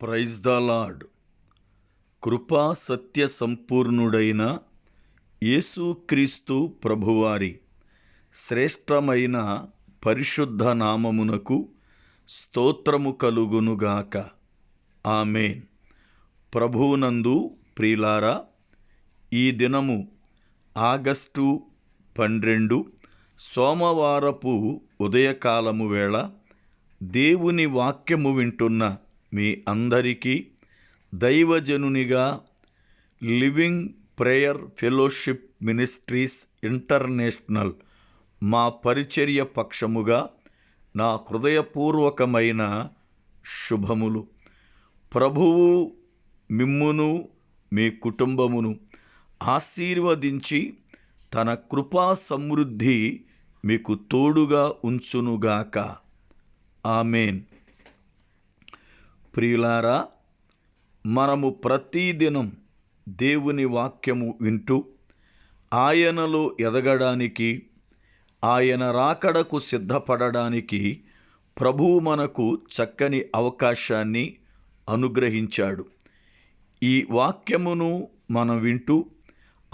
Praise the lord. కృపా సత్య సంపూర్ణుడైన యేసుక్రీస్తు ప్రభువారి శ్రేష్టమైన పరిశుద్ధ నామమునకు స్తోత్రము కలుగునుగాక ఆమెన్. ప్రభువునందు ప్రియులారా ఈ దినము ఆగస్టు పన్నెండు సోమవారపు ఉదయకాలము వేళ దేవుని వాక్యము వింటున్న మీ అందరికీ దైవజనునిగా living prayer fellowship ministries international మా పరిచర్య పక్షముగా నా హృదయపూర్వకమైన శుభములు. ప్రభువు మిమ్మును మీ కుటుంబమును ఆశీర్వదించి తన కృపా సమృద్ధి మీకు తోడుగా ఉంచునుగాక. ఆమెన్. ప్రియులారా మనము ప్రతిదినం దేవుని వాక్యము వింటూ ఆయనలో ఎదగడానికి ఆయన రాకడకు సిద్ధపడడానికి ప్రభువు మనకు చక్కని అవకాశాన్ని అనుగ్రహించాడు. ఈ వాక్యమును మనం వింటూ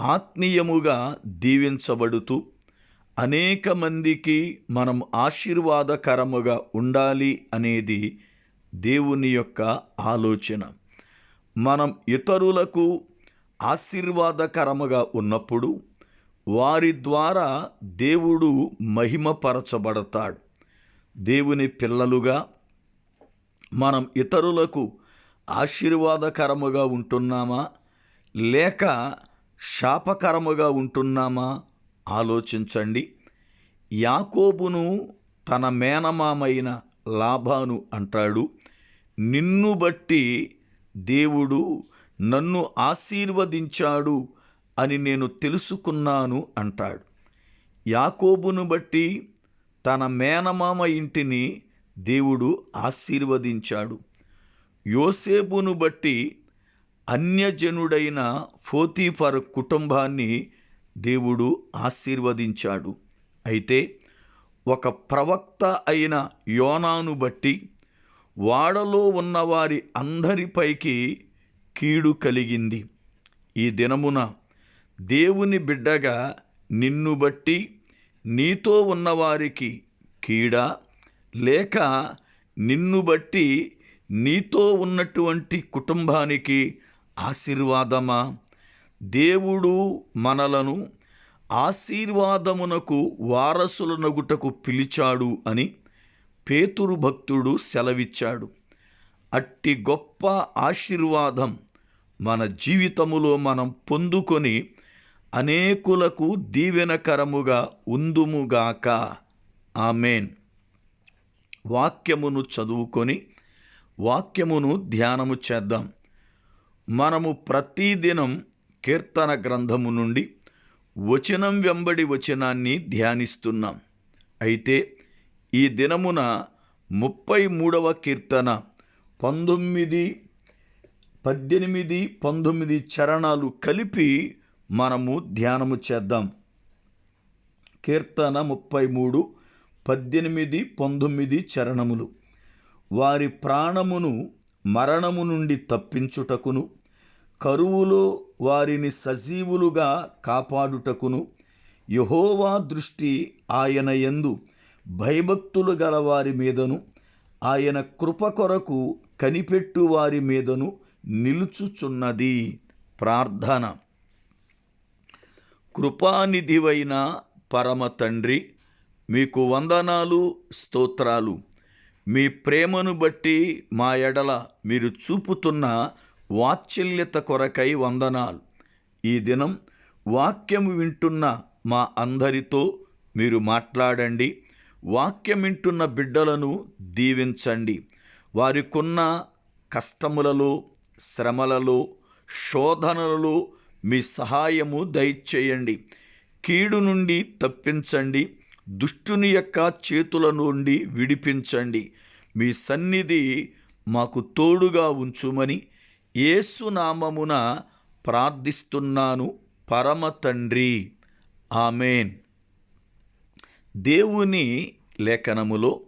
ఆత్మీయముగా దీవించబడుతూ అనేక మందికి మనం ఆశీర్వాదకరముగా ఉండాలి అనేది దేవుని యొక్క ఆలోచన. మనం ఇతరులకు ఆశీర్వాదకరముగా ఉన్నప్పుడు వారి ద్వారా దేవుడు మహిమపరచబడతాడు. దేవుని పిల్లలుగా మనం ఇతరులకు ఆశీర్వాదకరముగా ఉంటున్నామా? లేక శాపకరముగా ఉంటున్నామా? ఆలోచించండి. యాకోబును తన మేనమామైన లాభాను అంటాడు. నిన్ను బట్టి దేవుడు నన్ను ఆశీర్వదించాడు అని నేను తెలుసుకున్నాను అంటాడు. యాకోబును బట్టి తన మేనమామ ఇంటిని దేవుడు ఆశీర్వదించాడు. యోసేపును బట్టి అన్యజనుడైన ఫోతీఫర్ కుటుంబాన్ని దేవుడు ఆశీర్వదించాడు. అయితే ఒక ప్రవక్త అయిన యోనాను బట్టి వాడలో ఉన్నవారి అందరిపైకి కీడు కలిగింది. ఈ దినమున దేవుని బిడ్డగా నిన్ను బట్టి నీతో ఉన్నవారికి కీడా లేక నిన్ను బట్టి నీతో ఉన్నటువంటి కుటుంబానికి ఆశీర్వాదమా? దేవుడు మనలను ఆశీర్వాదమునకు వారసులనగుటకు పిలిచాడు అని పేతురు భక్తుడు సెలవిచ్చాడు. అట్టి గొప్ప ఆశీర్వాదం మన జీవితములో మనం పొందుకొని అనేకులకు దీవెనకరముగా ఉందుముగాక. ఆమెన్. వాక్యమును చదువుకొని వాక్యమును ధ్యానము చేద్దాం. మనము ప్రతిదినం కీర్తన గ్రంథము నుండి వచనం వెంబడి వచనాన్ని ధ్యానిస్తున్నాం. అయితే ఈ దినమున ముప్పై మూడవ కీర్తన పంతొమ్మిది పద్దెనిమిది పంతొమ్మిది చరణాలు కలిపి మనము ధ్యానము చేద్దాం. కీర్తన ముప్పై మూడు పద్దెనిమిది పంతొమ్మిది చరణములు. వారి ప్రాణమును మరణము నుండి తప్పించుటకును కరువులో వారిని సజీవులుగా కాపాడుటకును యహోవా దృష్టి ఆయన ఎందు భయభక్తులు గల వారి మీదను ఆయన కృప కొరకు కనిపెట్టు వారి మీదను నిలుచుచున్నది. ప్రార్థన. కృపానిధివైన పరమ తండ్రి మీకు వందనాలు స్తోత్రాలు. మీ ప్రేమను బట్టి మా ఎడల మీరు చూపుతున్న వాత్సల్యత కొరకై వందనాలు. ఈ దినం వాక్యం వింటున్న మా అందరితో మీరు మాట్లాడండి. వాక్యమింటున్న బిడ్డలను దీవించండి. వారికున్న కష్టములలో శ్రమలలో శోధనలలో మీ సహాయము దయచేయండి. కీడు నుండి తప్పించండి. దుష్టుని యొక్క చేతుల నుండి విడిపించండి. మీ సన్నిధి మాకు తోడుగా ఉంచుమని ఏసునామమున ప్రార్థిస్తున్నాను. పరమ తండ్రి. ఆమెన్. దేవుని లేఖనములో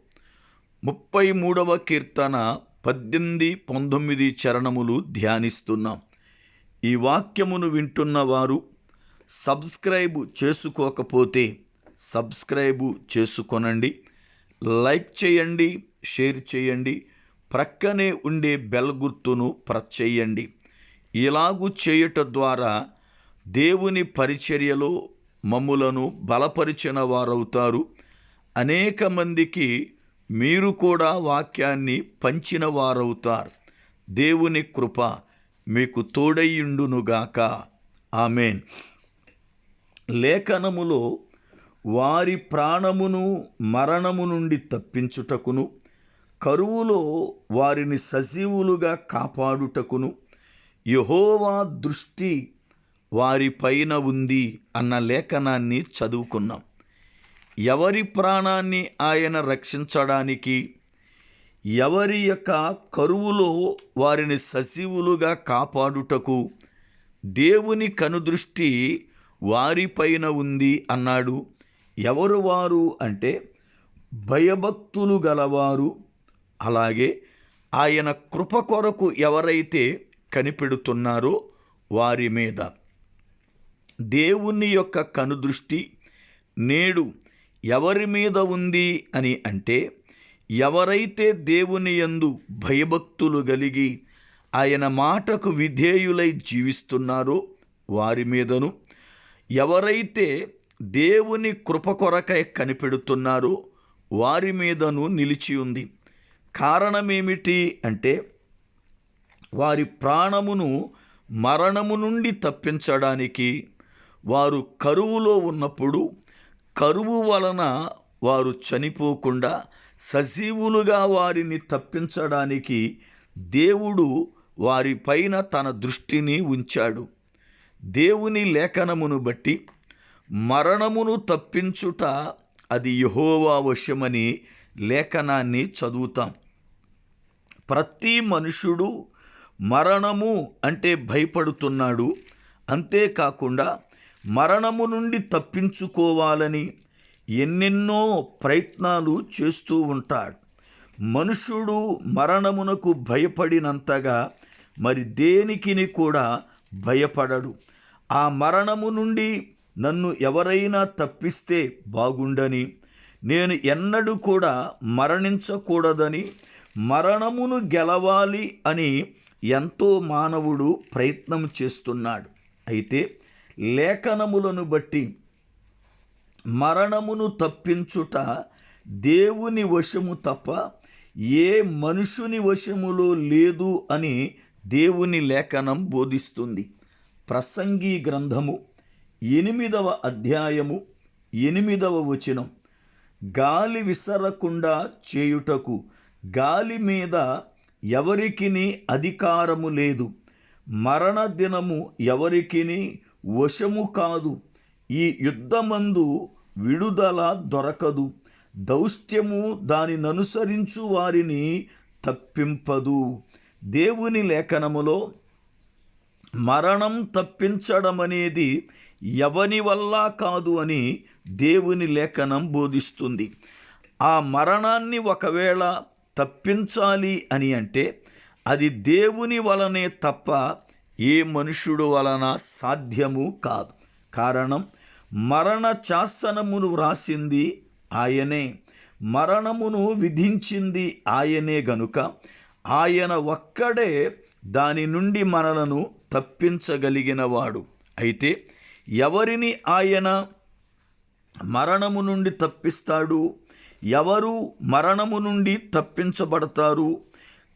ముప్పై మూడవ కీర్తన పద్దెనిమిది పంతొమ్మిది చరణములు ధ్యానిస్తున్నాం. ఈ వాక్యమును వింటున్న వారు సబ్స్క్రైబ్ చేసుకోకపోతే సబ్స్క్రైబ్ చేసుకొనండి. లైక్ చేయండి షేర్ చేయండి ప్రక్కనే ఉండే బెల్ గుర్తును ప్రెస్ చేయండి. ఇలాగు చేయుట ద్వారా దేవుని పరిచర్యలో మమ్ములను బలపరిచిన వారవుతారు. అనేక మందికి మీరు కూడా వాక్యాన్ని పంచిన వారవుతారు. దేవుని కృప మీకు తోడయ్యుండునుగాక ఆమెన్. లేఖనములో వారి ప్రాణమును మరణము నుండి తప్పించుటకును కరువులో వారిని సజీవులుగా కాపాడుటకును యహోవా దృష్టి వారి పైన ఉంది అన్న లేఖనాన్ని చదువుకున్నాం. ఎవరి ప్రాణాన్ని ఆయన రక్షించడానికి ఎవరి యొక్క కరువులో వారిని సజీవులుగా కాపాడుటకు దేవుని కనుదృష్టి వారిపైన ఉంది అన్నాడు. ఎవరు వారు అంటే భయభక్తులు గలవారు. అలాగే ఆయన కృప కొరకు ఎవరైతే కనిపెడుతున్నారో వారి మీద. దేవుని యొక్క కనుదృష్టి నేడు ఎవరి మీద ఉంది అని అంటే ఎవరైతే దేవుని యందు భయభక్తులు కలిగి ఆయన మాటకు విధేయులై జీవిస్తున్నారో వారి మీదను ఎవరైతే దేవుని కృప కొరకై కనిపెడుతున్నారో వారి మీదను నిలిచి ఉంది. కారణమేమిటి అంటే వారి ప్రాణమును మరణము నుండి తప్పించడానికి వారు కరువులో ఉన్నప్పుడు కరువు వలన వారు చనిపోకుండా సజీవులుగా వారిని తప్పించడానికి దేవుడు వారిపైన తన దృష్టిని ఉంచాడు. దేవుని లేఖనమును బట్టి మరణమును తప్పించుట అది యహోవా వశమని లేఖనాన్ని చదువుతాం. ప్రతి మనుషుడు మరణము అంటే భయపడుతున్నాడు. అంతేకాకుండా మరణము నుండి తప్పించుకోవాలని ఎన్నెన్నో ప్రయత్నాలు చేస్తూ ఉంటాడు. మనుషుడు మరణమునకు భయపడినంతగా మరి దేనికిని కూడా భయపడడు. ఆ మరణము నుండి నన్ను ఎవరైనా తప్పిస్తే బాగుండని నేను ఎన్నడూ కూడా మరణించకూడదని మరణమును గెలవాలి అని ఎంతో మానవుడు ప్రయత్నం చేస్తున్నాడు. అయితే లేఖనములను బట్టి మరణమును తప్పించుట దేవుని వశము తప్ప ఏ మనుషుని వశములో లేదు అని దేవుని లేఖనం బోధిస్తుంది. ప్రసంగి గ్రంథము ఎనిమిదవ అధ్యాయము ఎనిమిదవ వచనం. గాలి విసరకుండా చేయుటకు గాలి మీద ఎవరికిని అధికారము లేదు. మరణ దినము ఎవరికిని వశము కాదు. ఈ యుద్ధమందు విడుదల దొరకదు. దౌష్ట్యము దానిననుసరించు వారిని తప్పింపదు. దేవుని లేఖనములో మరణం తప్పించడం అనేది ఎవని వల్ల కాదు అని దేవుని లేఖనం బోధిస్తుంది. ఆ మరణాన్ని ఒకవేళ తప్పించాలి అని అంటే అది దేవుని వలనే తప్ప ఏ మనుషుడు వలన సాధ్యము కాదు. కారణం మరణ శాసనమును వ్రాసింది ఆయనే. మరణమును విధించింది ఆయనే గనుక ఆయన ఒక్కడే దాని నుండి మనలను తప్పించగలిగినవాడు. అయితే ఎవరిని ఆయన మరణము నుండి తప్పిస్తాడు? ఎవరు మరణము నుండి తప్పించబడతారు?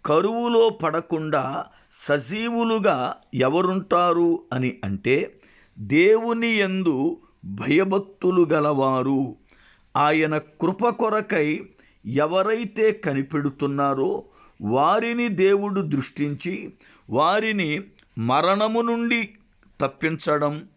కరువులో పడకుండా సజీవులుగా ఎవరుంటారు అని అంటే దేవుని యందు భయభక్తులు గలవారు. ఆయన కృప కొరకై ఎవరైతే కనిపెడుతున్నారో వారిని దేవుడు దృష్టించి వారిని మరణము నుండి తప్పించడం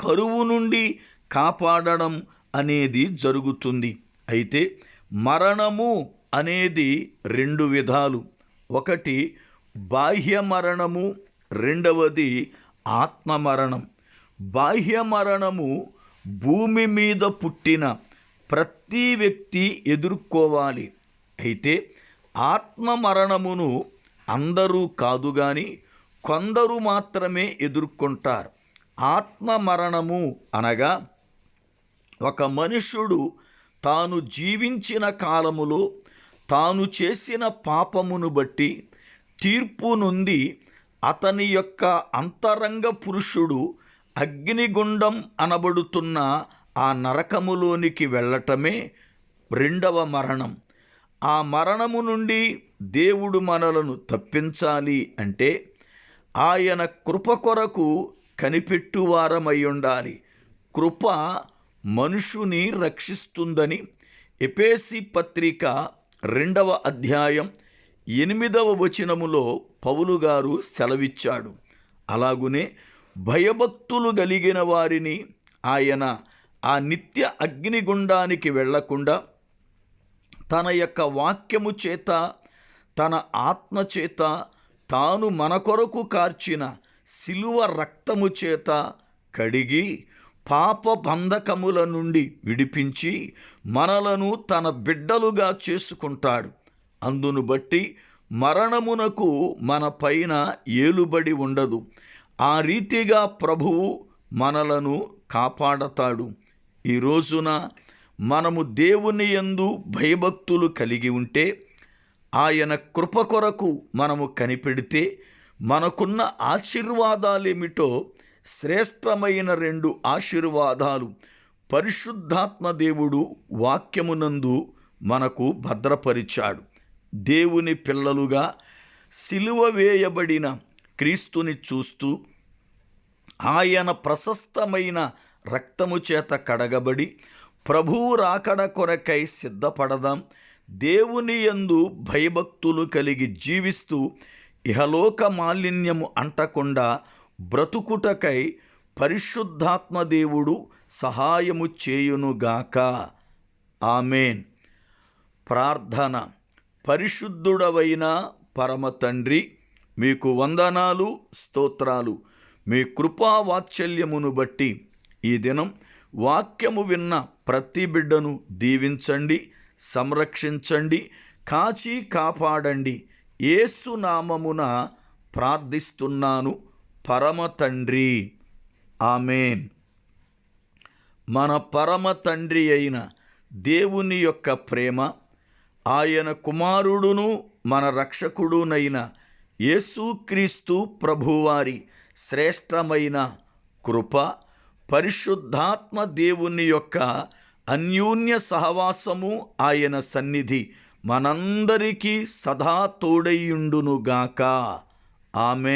కరువు నుండి కాపాడడం అనేది జరుగుతుంది. అయితే మరణము అనేది రెండు విధాలు. ఒకటి బాహ్య మరణము రెండవది ఆత్మ మరణం బాహ్య మరణము భూమి మీద పుట్టిన ప్రతి వ్యక్తి ఎదుర్కోవాలి. అయితే ఆత్మ మరణమును అందరూ కాదు గాని కొందరు మాత్రమే ఎదుర్కొంటారు. ఆత్మ మరణము అనగా ఒక మనుషుడు తాను జీవించిన కాలములో తాను చేసిన పాపమును బట్టి తీర్పు నుండి అతని యొక్క అంతరంగ పురుషుడు అగ్నిగుండం అనబడుతున్న ఆ నరకములోనికి వెళ్ళటమే రెండవ మరణం. ఆ మరణము నుండి దేవుడు మనలను తప్పించాలి అంటే ఆయన కృప కొరకు కనిపెట్టువారమై ఉండాలి. కృప మనుషుని రక్షిస్తుందని ఎపేసి పత్రిక రెండవ అధ్యాయం ఎనిమిదవ వచనములో పౌలు గారు సెలవిచ్చాడు. అలాగునే భయభక్తులు కలిగిన వారిని ఆయన ఆ నిత్య అగ్నిగుండానికి వెళ్ళకుండా తన యొక్క వాక్యము చేత తన ఆత్మ చేత తాను మన కొరకు కార్చిన శిలువ రక్తము చేత కడిగి పాప బంధకముల నుండి విడిపించి మనలను తన బిడ్డలుగా చేసుకుంటాడు. అందును బట్టి మరణమునకు మన పైన ఏలుబడి ఉండదు. ఆ రీతిగా ప్రభువు మనలను కాపాడతాడు. ఈ రోజున మనము దేవుని యందు భయభక్తులు కలిగి ఉంటే ఆయన కృప కొరకు మనము కనిపెడితే మనకున్న ఆశీర్వాదాలేమిటో శ్రేష్టమైన రెండు ఆశీర్వాదాలు పరిశుద్ధాత్మ దేవుడు వాక్యమునందు మనకు భద్రపరిచాడు. దేవుని పిల్లలుగా సిలువ వేయబడిన క్రీస్తుని చూస్తూ ఆయన ప్రశస్తమైన రక్తము చేత కడగబడి ప్రభువు రాకడ కొరకై సిద్ధపడదాం. దేవుని యందు భయభక్తులు కలిగి జీవిస్తూ ఇహలోక మాలిన్యము అంటకుండా బ్రతుకుటకై పరిశుద్ధాత్మ దేవుడు సహాయము చేయునుగాక. ఆమెన్. ప్రార్థన. పరిశుద్ధుడవైన పరమ తండ్రి మీకు వందనాలు స్తోత్రాలు. మీ కృపా వాత్సల్యమును బట్టి ఈ దినం వాక్యము విన్న ప్రతి బిడ్డను దీవించండి సంరక్షించండి కాచి కాపాడండి. ఏసునామమున ప్రార్థిస్తున్నాను పరమ తండ్రి ఆమెన్. మన పరమ తండ్రి అయిన దేవుని యొక్క ప్రేమ ఆయన కుమారుడును మన రక్షకుడునైన యేసుక్రీస్తు ప్రభువారి శ్రేష్టమైన కృప పరిశుద్ధాత్మ దేవుని యొక్క అన్యోన్య సహవాసము ఆయన సన్నిధి మనందరికీ సదా తోడైయుండునుగాక. ఆమె